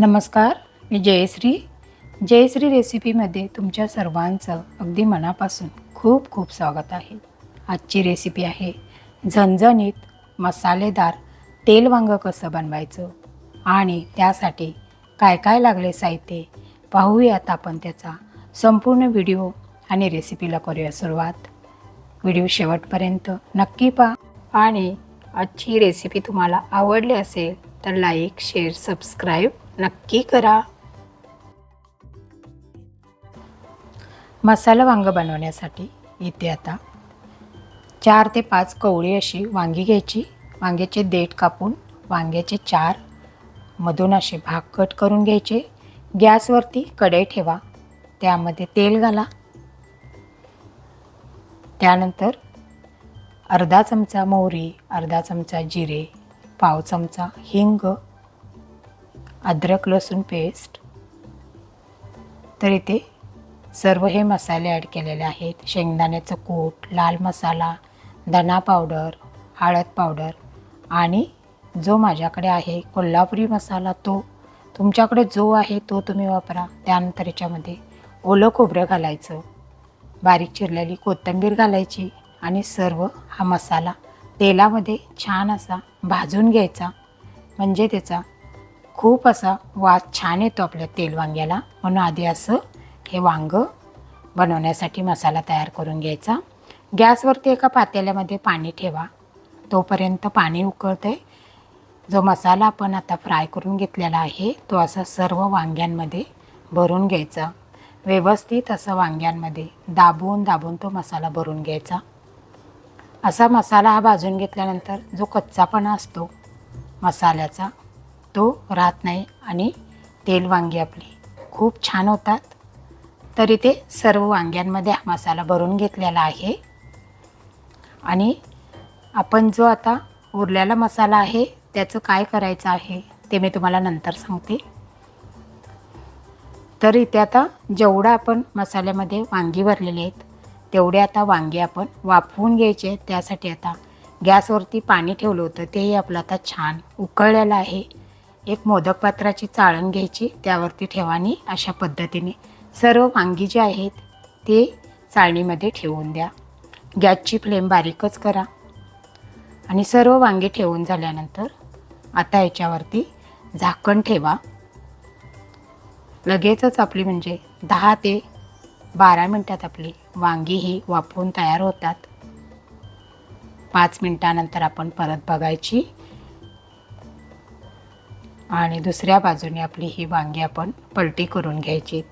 नमस्कार मी जयश्री. जयश्री रेसिपीमध्ये तुमच्या सर्वांचं अगदी मनापासून खूप खूप स्वागत आहे. आजची रेसिपी आहे झणझणीत मसालेदार तेल वांगं कसं बनवायचं आणि त्यासाठी काय काय लागले साहित्य पाहूयात आपण त्याचा संपूर्ण व्हिडिओ आणि रेसिपीला करूया सुरुवात. व्हिडिओ शेवटपर्यंत नक्की पहा आणि आजची रेसिपी तुम्हाला आवडली असेल तर लाईक शेअर सबस्क्राईब नक्की करा. मसाला वांगं बनवण्यासाठी इथे आता चार ते पाच कवळी अशी वांगी घ्यायची. वांग्याचे देठ कापून वांग्याचे चार मधून असे भाग कट करून घ्यायचे. गॅसवरती कढई ठेवा. त्यामध्ये तेल घाला. त्यानंतर अर्धा चमचा मोहरी अर्धा चमचा जिरे पाव चमचा हिंग अद्रक लसूण पेस्ट. तर इथे सर्व हे मसाले ॲड केलेले आहेत. शेंगदाण्याचं कूट लाल मसाला धना पावडर हळद पावडर आणि जो माझ्याकडे आहे कोल्हापुरी मसाला तो तुमच्याकडे जो आहे तो तुम्ही वापरा. त्यानंतर याच्यामध्ये ओलं खोबरं घालायचं बारीक चिरलेली कोथिंबीर घालायची आणि सर्व हा मसाला तेलामध्ये छान असा भाजून घ्यायचा. म्हणजे त्याचा खूप असा वास छान येतो आपल्या तेल वांग्याला. म्हणून आधी असं हे वांगं बनवण्यासाठी मसाला तयार करून घ्यायचा. गॅसवरती एका पातेल्यामध्ये पाणी ठेवा. तोपर्यंत पाणी उकळते जो मसाला आपण आता फ्राय करून घेतलेला आहे तो असा सर्व वांग्यांमध्ये भरून घ्यायचा. व्यवस्थित असं वांग्यांमध्ये दाबून दाबून तो मसाला भरून घ्यायचा. असा मसाला हा भाजून घेतल्यानंतर जो कच्चापणा असतो मसाल्याचा तो राहत नाही आणि तेल वांगी आपली खूप छान होतात. तरी ते सर्व वांग्यांमध्ये हा मसाला भरून घेतलेला आहे. आणि आपण जो आता उरलेला मसाला आहे त्याचं काय करायचं आहे ते मी तुम्हाला नंतर सांगते. तर इथे आता जेवढं आपण मसाल्यामध्ये वांगी भरलेले आहेत तेवढे आता वांगे आपण वाफवून घ्यायचे. त्यासाठी आता गॅसवरती पाणी ठेवलं होतं तेही आपलं आता छान उकळलेलं आहे. एक मोदक पात्राची चाळण घ्यायची त्यावरती ठेवानी अशा पद्धतीने सर्व वांगी जे आहेत ते चाळणीमध्ये ठेवून द्या. गॅसची फ्लेम बारीकच करा आणि सर्व वांगी ठेवून झाल्यानंतर आता याच्यावरती झाकण ठेवा. लगेचच आपली म्हणजे दहा ते बारा मिनटात आपली वांगी ही वापरून तयार होतात. पाच मिनटानंतर आपण परत बघायची. आणि दुसऱ्या बाजूने आपली ही वांगी आपण पलटी करून घ्यायची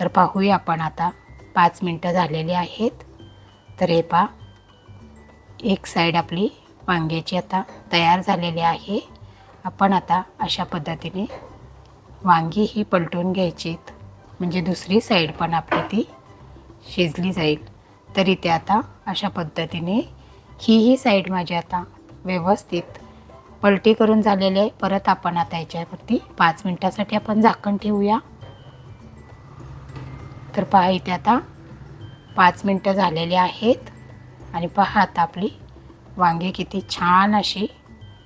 तर पाहूया आपण आता पाच मिनटं झालेली आहेत. तर हे पा एक साईड आपली वांग्याची आता तयार झालेली आहे. आपण आता अशा पद्धतीने वांगी ही पलटून घ्यायचीत. म्हणजे दुसरी साईड पण आपली ती शिजली जाईल. तरी ते आता अशा पद्धतीने ही ही साईड माझी आता व्यवस्थित पलटी करून झालेली आहे. परत आपण आता याच्यावरती पाच मिनटासाठी आपण झाकण ठेवूया. तर पहा इथे आता पाच मिनटं झालेली आहेत. आणि पहा आता आपली वांगे किती छान अशी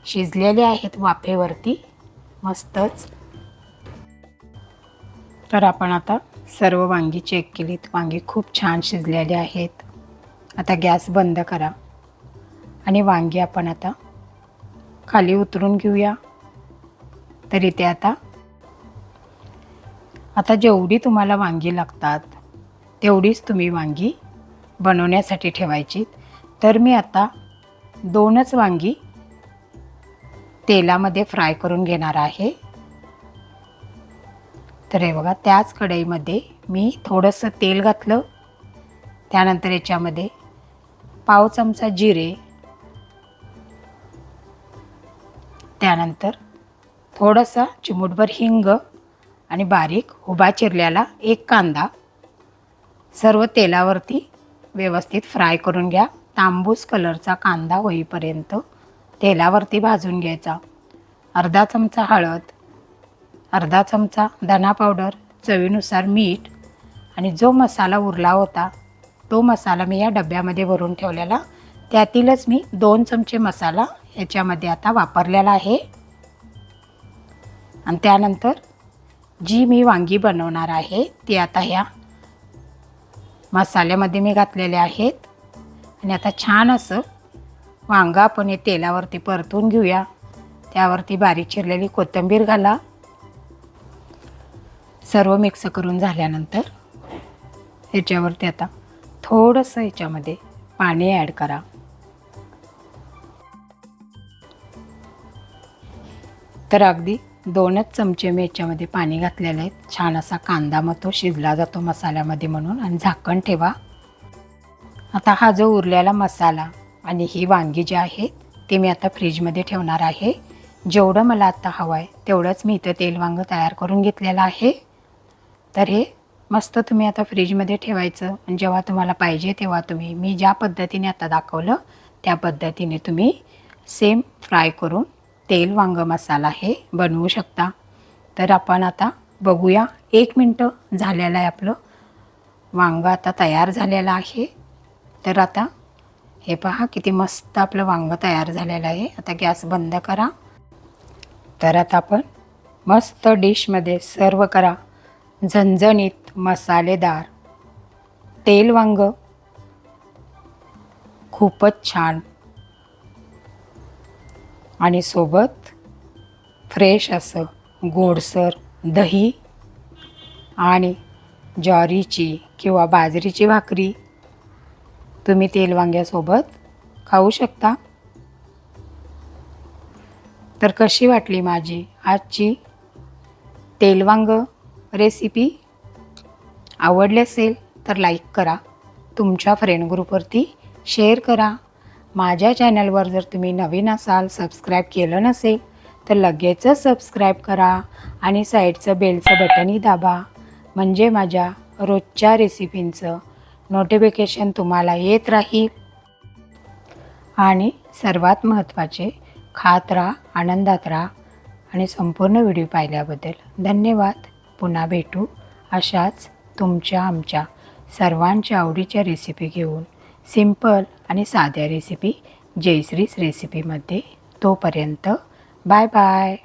शिजलेली आहेत वाफेवरती. मस्तच. तर आपण आता सर्व वांगी चेक केलीत. वांगी खूप छान शिजलेली आहेत. आता गॅस बंद करा. आणि वांगी आपण आता खाली उतरून घेऊया. तर इथे आता आता जेवढी तुम्हाला वांगी लागतात तेवढीच तुम्ही वांगी बनवण्यासाठी ठेवायची. तर मी आता दोनच वांगी तेलामध्ये फ्राय करून घेणार आहे. तर हे बघा त्याच कढईमध्ये मी थोडंसं तेल घातलं. त्यानंतर याच्यामध्ये पाव चमचा जिरे त्यानंतर थोडंसं चिमूटभर हिंग आणि बारीक उभा चिरल्याला एक कांदा. सर्व तेलावरती व्यवस्थित फ्राय करून घ्या. तांबूस कलरचा कांदा होईपर्यंत तेलावरती भाजून घ्यायचा. अर्धा चमचा हळद अर्धा चमचा धना पावडर चवीनुसार मीठ आणि जो मसाला उरला होता तो मसाला मी या डब्यामध्ये भरून ठेवलेला. त्यातीलच मी दोन चमचे मसाला याच्यामध्ये आता वापरलेला आहे. आणि त्यानंतर जी मी वांगी बनवणार आहे ती आता ह्या मसाल्यामध्ये मी घातलेले आहेत. आणि आता छान असं वांगा आपण हे तेलावरती परतून घेऊया. त्यावरती बारीक चिरलेली कोथिंबीर घाला. सर्व मिक्स करून झाल्यानंतर ह्याच्यावरती आता थोडंसं ह्याच्यामध्ये पाणी ॲड करा. तर अगदी दोनच चमचे मी याच्यामध्ये पाणी घातलेले आहेत छान असा कांदा मग तो शिजला जातो मसाल्यामध्ये म्हणून आणि झाकण ठेवा. आता हा जो उरलेला मसाला आणि ही वांगी जी आहेत ते मी आता फ्रीजमध्ये ठेवणार आहे. जेवढं मला आत्ता हवं आहे तेवढंच मी इथं तेल वांगं तयार करून घेतलेलं आहे. तर हे मस्त तुम्ही आता फ्रीजमध्ये ठेवायचं आणि जेव्हा तुम्हाला पाहिजे तेव्हा तुम्ही मी ज्या पद्धतीने आता दाखवलं त्या पद्धतीने तुम्ही सेम फ्राय करून तेल वांग मसाला हे बनवू शकता. तर आपण आता बघूया एक मिनटं झालेलं आहे आपलं. वांगं आता तयार झालेलं आहे. तर आता हे पहा किती मस्त आपलं वांगं तयार झालेलं आहे. आता गॅस बंद करा. तर आता आपण मस्त डिशमध्ये सर्व करा. झणझणीत मसालेदार. तेल वांग खूपच छान. आणि सोबत फ्रेश असं गोडसर दही आणि ज्वारीची किंवा बाजरीची भाकरी तुम्ही तेल वांग्यासोबत खाऊ शकता. तर कशी वाटली माझी आजची तेलवांग रेसिपी आवडली असेल तर लाईक करा. तुमच्या फ्रेंड ग्रुपवरती शेअर करा. माझ्या चॅनलवर जर तुम्ही नवीन असाल सबस्क्राईब केलं नसेल तर लगेचच सबस्क्राईब करा आणि साईडचं बेलचं बटनही दाबा. म्हणजे माझ्या रोजच्या रेसिपींचं नोटिफिकेशन तुम्हाला येत राहील. आणि सर्वात महत्त्वाचे खात राहा आनंदात राहा. आणि संपूर्ण व्हिडिओ पाहिल्याबद्दल धन्यवाद. पुन्हा भेटू अशाच तुमच्या आमच्या सर्वांच्या आवडीच्या रेसिपी घेऊन. सिंपल आणि साध्या रेसिपी जयश्रीस रेसिपीमध्ये तोपर्यंत बाय बाय.